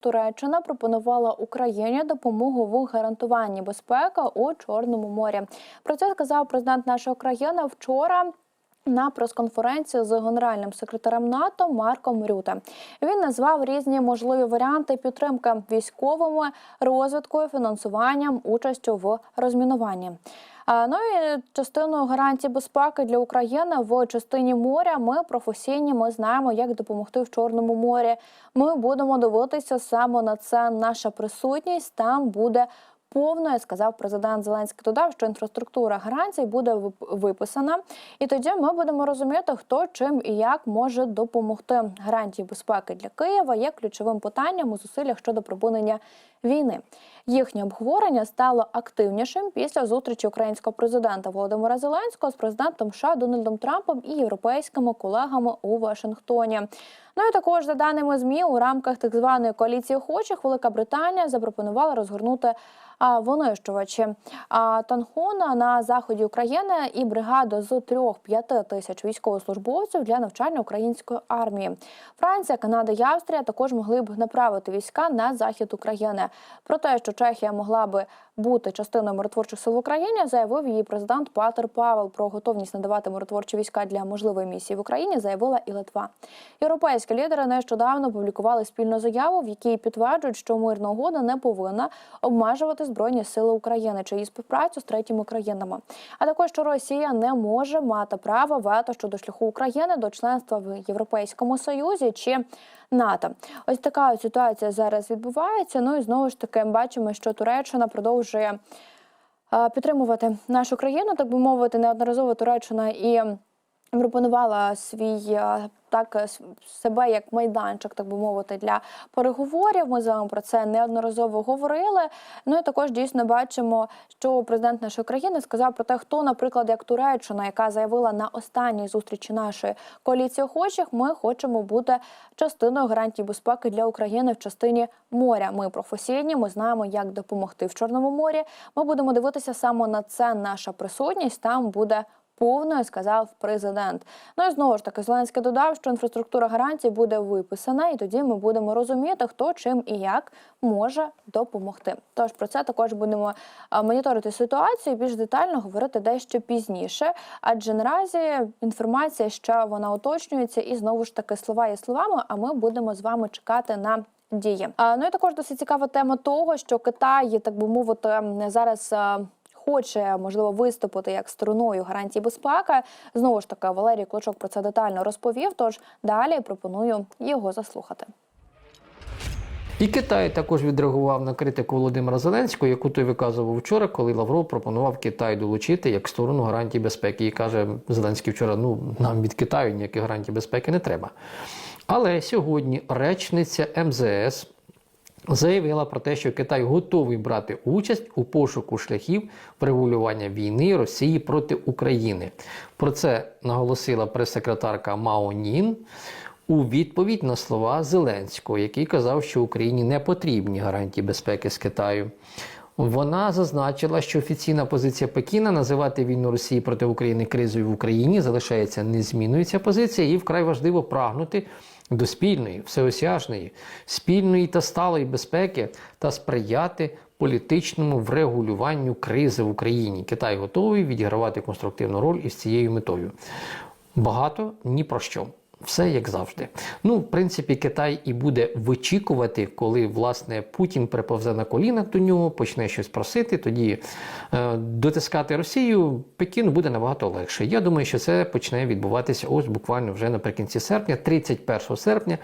Туреччина пропонувала Україні допомогу в гарантуванні безпеки у Чорному морі. Про це сказав президент нашої країни вчора. На прес-конференції з генеральним секретарем НАТО Марком Рюте він назвав різні можливі варіанти підтримки військовими розвиткою, фінансуванням, участю в розмінуванні. Ну і частиною гарантії безпеки для України в частині моря. Ми професійні. Ми знаємо, як допомогти в Чорному морі. Ми будемо дивитися саме на це. Наша присутність там буде. Повною сказав президент Зеленський. Додав, що інфраструктура гарантій буде виписана, і тоді ми будемо розуміти, хто чим і як може допомогти. Гарантії безпеки для Києва є ключовим питанням у зусиллях щодо припинення війни. Їхнє обговорення стало активнішим після зустрічі українського президента Володимира Зеленського з президентом США Дональдом Трампом і європейськими колегами у Вашингтоні. Ну і також за даними змі у рамках так званої коаліції охочих Велика Британія запропонувала розгорнути винищувачі а, Танхуна на заході України і бригаду з 3-5 тисяч військовослужбовців для навчання української армії. Франція, Канада і Австрія також могли б направити війська на захід України. Про те, що Чехія могла би бути частиною миротворчих сил в Україні, заявив її президент Патер Павел. Про готовність надавати миротворчі війська для можливої місії в Україні заявила і Литва. Європейські лідери нещодавно опублікували спільну заяву, в якій підтверджують, що мирна угода не повинна обмежувати збройні сили України чи її співпрацю з третіми країнами. А також що Росія не може мати права вето щодо шляху України до членства в Європейському Союзі чи НАТО. Ось така ситуація зараз відбувається. Ну і знову ж таки бачимо, що Туреччина продовжує е, підтримувати нашу країну, так би мовити, неодноразово Туреччина і пропонувала свій е, так е, себе як майданчик, так би мовити, для переговорів. Ми з вами про це неодноразово говорили. Ну і також дійсно бачимо, що президент нашої країни сказав про те, хто, наприклад, як Туреччина, яка заявила на останній зустрічі нашої коаліції охочих, ми хочемо бути частиною гарантій безпеки для України в частині моря. Ми професійні, ми знаємо, як допомогти в Чорному морі. Ми будемо дивитися саме на це. Наша присутність там буде повною, сказав президент. Ну і знову ж таки, Зеленський додав, що інфраструктура гарантій буде виписана, і тоді ми будемо розуміти, хто чим і як може допомогти. Тож про це також будемо моніторити ситуацію і більш детально говорити дещо пізніше. Адже наразі інформація ще вона уточнюється, і знову ж таки слова є словами. А ми будемо з вами чекати на. Дії. Ну і також досить цікава тема того, що Китай, так би мовити, зараз хоче можливо виступити як стороною гарантії безпеки. Знову ж таки, Валерій Клочок про це детально розповів. Тож далі пропоную його заслухати. І Китай також відреагував на критику Володимира Зеленського, яку той виказував вчора, коли Лавров пропонував Китай долучити як сторону гарантій безпеки. І каже Зеленський вчора: ну нам від Китаю ніяких гарантій безпеки не треба. Але сьогодні речниця МЗС заявила про те, що Китай готовий брати участь у пошуку шляхів врегулювання війни Росії проти України. Про це наголосила прес-секретарка Мао Нін у відповідь на слова Зеленського, який казав, що Україні не потрібні гарантії безпеки з Китаю. Вона зазначила, що офіційна позиція Пекіна називати війну Росії проти України кризою в Україні залишається незмінною ця позиція, і вкрай важливо прагнути до спільної, всеосяжної, спільної та сталої безпеки та сприяти політичному врегулюванню кризи в Україні. Китай готовий відігравати конструктивну роль із цією метою. Багато ні про що. Все як завжди. Ну, в принципі, Китай і буде вичікувати, коли власне Путін приповзе на колінах до нього, почне щось просити. Тоді е, дотискати Росію Пекіну буде набагато легше. Я думаю, що це почне відбуватися ось буквально вже наприкінці серпня, 31 серпня.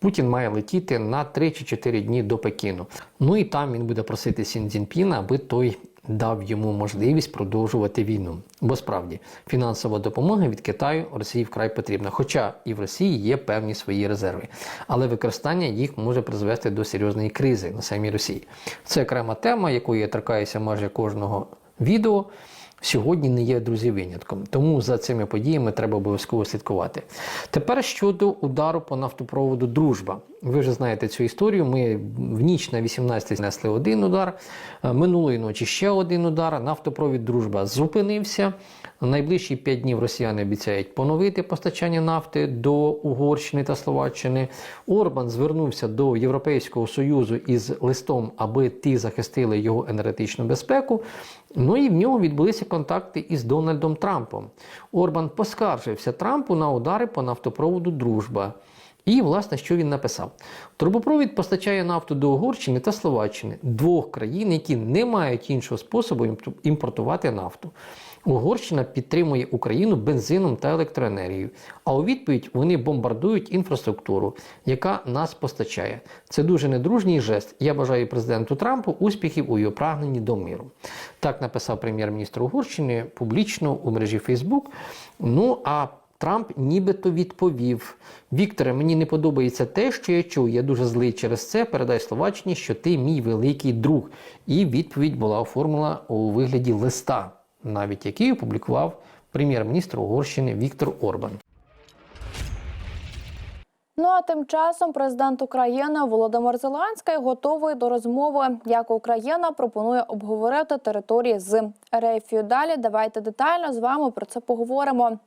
Путін має летіти на 3 чи 4 дні до Пекіну. Ну і там він буде просити Сін Цзіньпіна, аби той дав йому можливість продовжувати війну. Бо справді фінансова допомога від Китаю Росії вкрай потрібна. Хоча і в Росії є певні свої резерви, але використання їх може призвести до серйозної кризи на самій Росії. Це окрема тема, якою я торкаюся майже кожного відео. Сьогодні не є друзі винятком. Тому за цими подіями треба обов'язково слідкувати. Тепер щодо удару по нафтопроводу Дружба. Ви вже знаєте цю історію. Ми в ніч на 18 знесли один удар. е, Минулої ночі ще один удар. Нафтопровід Дружба зупинився. Найближчі 5 днів росіяни обіцяють поновити постачання нафти до Угорщини та Словаччини. Орбан звернувся до Європейського союзу із листом, аби ті захистили його енергетичну безпеку. Ну і в нього відбулися контакти із Дональдом Трампом. Орбан поскаржився Трампу на удари по нафтопроводу Дружба. І, власне, що він написав? Трубопровід постачає нафту до Угорщини та Словаччини, двох країн, які не мають іншого способу імпортувати нафту. Угорщина підтримує Україну бензином та електроенергією, а у відповідь вони бомбардують інфраструктуру, яка нас постачає. Це дуже недружній жест. Я бажаю президенту Трампу успіхів у його прагненні до миру. Так написав прем'єр-міністр Угорщини публічно у мережі Фейсбук. Ну а Трамп нібито відповів: Вікторе, мені не подобається те, що я чув. Я дуже злий через це. Передай Словаччині, що ти мій великий друг. І відповідь була оформлена у вигляді листа, навіть який опублікував прем'єр-міністр Угорщини Віктор Орбан. Ну а тим часом президент України Володимир Зеленський готовий до розмови, як Україна пропонує обговорити території з РФ. Далі давайте детально з вами про це поговоримо.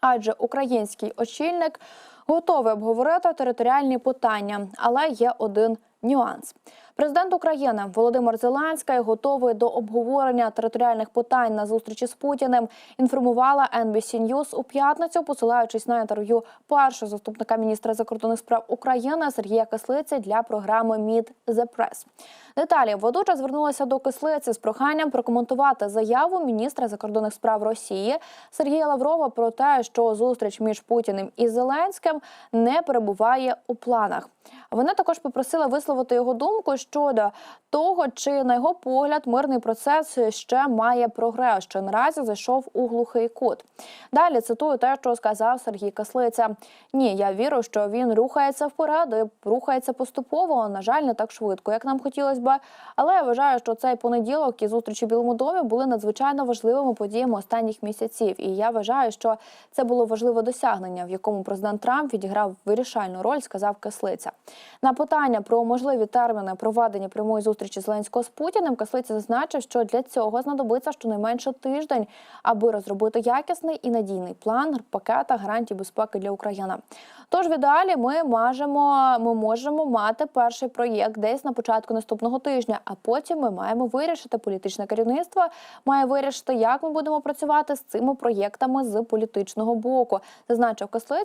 Адже український очільник готовий обговорити територіальні питання, але є один нюанс. Президент України Володимир Зеленський готовий до обговорення територіальних питань на зустрічі з Путіним. Інформувала NBC News у п'ятницю, посилаючись на інтерв'ю першого заступника міністра закордонних справ України Сергія Кислиці для програми Meet the Press. Деталі ведуча звернулася до Кислиці з проханням прокоментувати заяву міністра закордонних справ Росії Сергія Лаврова про те, що зустріч між Путіним і Зеленським не перебуває у планах. Вона також попросила висловити його думку щодо того, чи на його погляд мирний процес ще має прогрес, що наразі зайшов у глухий кут. Далі цитую те, що сказав Сергій Кислиця. Ні, я вірю, що він рухається вперед і рухається поступово. На жаль, не так швидко, як нам хотілося б. Але я вважаю, що цей понеділок і зустрічі в Білому домі були надзвичайно важливими подіями останніх місяців. І я вважаю, що це було важливе досягнення, в якому президент Трамп відіграв вирішальну роль, сказав Кислиця. На питання про можливі терміни проведення прямої зустрічі Зеленського з Путіним Кислиця зазначив, що для цього знадобиться щонайменше тиждень, аби розробити якісний і надійний план пакета гарантій безпеки для України. Тож в ідеалі ми можемо, ми можемо мати перший проєкт десь на початку наступного тижня, а потім ми маємо вирішити політичне керівництво, має вирішити, як ми будемо працювати з цими проєктами з політичного боку, зазначив Кислиця.